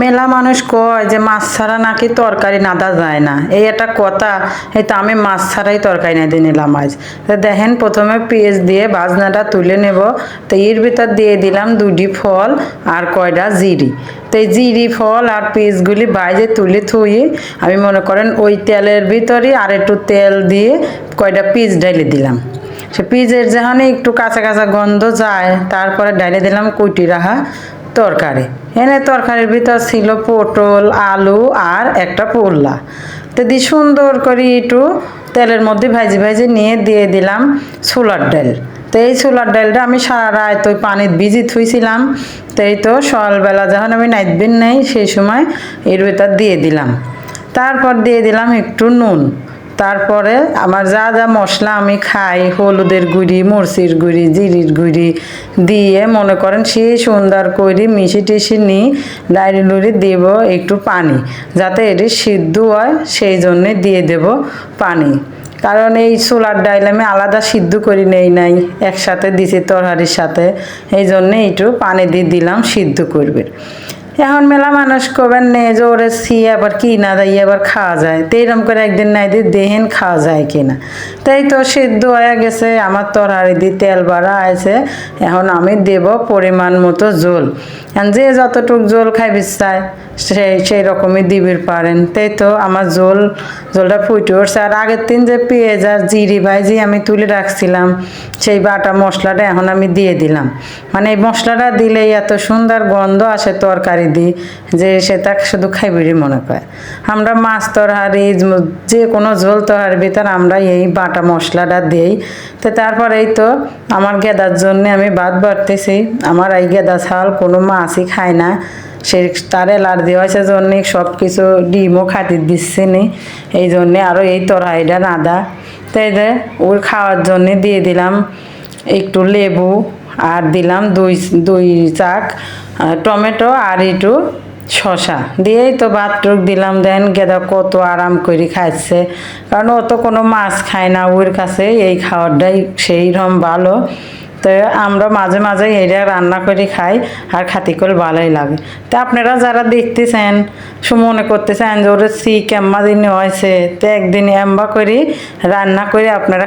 মেলা মানুষ কয় যে মাছ ছাড়া নাকি তরকারি নাদা যায় না। এই একটা কথা, এই তো আমি মাছ ছাড়াই তরকারি না দিয়ে নিলাম আজ। তো দেখেন, প্রথমে পেঁয়াজ দিয়ে বাজনাটা তুলে নেব। তো এর ভিতর দিয়ে দিলাম দুটি ফল আর কয়টা জিরি। তো এই জিরি ফল আর পেঁয়াজগুলি বাইরে তুলে থুয়ে আমি মনে করেন ওই তেলের ভিতরে আর একটু তেল দিয়ে কয়টা পিস ঢেলে দিলাম। সে পিজের যেখানে একটু কাঁচা কাঁচা গন্ধ যায়, তারপরে ডাইলে দিলাম কুটি রাখা তরকারি। এনে তরকারির ভিতর ছিল পটল, আলু আর একটা পোল্লা। তো দিয়ে সুন্দর করে একটু তেলের মধ্যে ভাজি ভাজি নিয়ে দিয়ে দিলাম ছোলার ডাল। তো এই ছোলার ডালটা আমি সারা রাত ওই পানিতে ভিজি থুইছিলাম। তো এই তো সকালবেলা যখন আমি নাইটবিন নেই, সেই সময় এর ভিতর দিয়ে দিলাম। তারপর দিয়ে দিলাম একটু নুন। তারপরে আমার যা যা মশলা আমি খাই, হলুদের গুঁড়ি, মরচির গুঁড়ি, জিরির গুঁড়ি দিয়ে মনে করেন সেই সুন্দর করে মিশি টিশি নিই ডাইরি লুড়ি দেব একটু পানি, যাতে এটি সিদ্ধ হয়, সেই জন্যে দিয়ে দেব পানি। কারণ এই ছোলার ডাইল আমি আলাদা সিদ্ধ করি নেই নাই, একসাথে দিছি তরকারির সাথে, এই জন্যে একটু পানি দিয়ে দিলাম সিদ্ধ করবে। এখন মেলা মানুষ কবেন নে যে ওরে সি, আবার কি না দেয় আবার খাওয়া যায়। তো এরম করে একদিন নাই দিয়ে দেহেন খাওয়া যায় কিনা। তাই তো সিদ্ধ হয়ে গেছে, আমার তরহারি দিয়ে তেল বাড়া আছে, এখন আমি দেব পরিমাণ মতো জল। এখন যে যতটুক জল খাইবি চায় সেই সেই রকমই দিবির পারেন। তাই তো আমার জল, জলটা ফুটে উঠছে। আর আগের দিন যে পেঁয়াজ আর জিরি ভাজি আমি তুলে রাখছিলাম, সেই বাটা মশলাটা এখন আমি দিয়ে দিলাম। মানে এই মশলাটা দিলেই এত সুন্দর গন্ধ আসে তরকারি দিই যে সেটা শুধু খাইবিরই মনে করে। আমরা মাছ তরহারি, যে কোনো ঝোল তরহারির তার আমরা এই বাটা মশলাটা দিই। তো তারপরে এই তো আমার গেদার জন্য আমি বাদ বাড়তেছি। আমার এই গেদা ছাল কোনো মাছই খায় না। সে তার অ্যালার্জি হয়েছে জন্যে সব কিছু ডিমও খাতি দিচ্ছে নি। এই জন্যে আরও এই তরহারিটা নাদা তাই যে ওর খাওয়ার জন্যে দিয়ে দিলাম একটু লেবু আর দিলাম দুই দুই চাক টমেটো আর একটু শশা দিয়েই তো ভাতটুক দিলাম, দেন গেদা কত আরাম করে খাচ্ছে কারণ ও তো কোনো মাছ খায় না, ওর কাছে এই খাওয়ারটাই সেই রকম ভালো। তো আমরা মাঝে মাঝে এটা রান্না করে খাই, আর খাতি করে ভালোই লাগে। তো আপনারা যারা দেখতেছেন মনে করতেছেন যে ওরা সি কেম্মা দিন হয়েছে, তো একদিন এম্বা করে রান্না করে আপনারা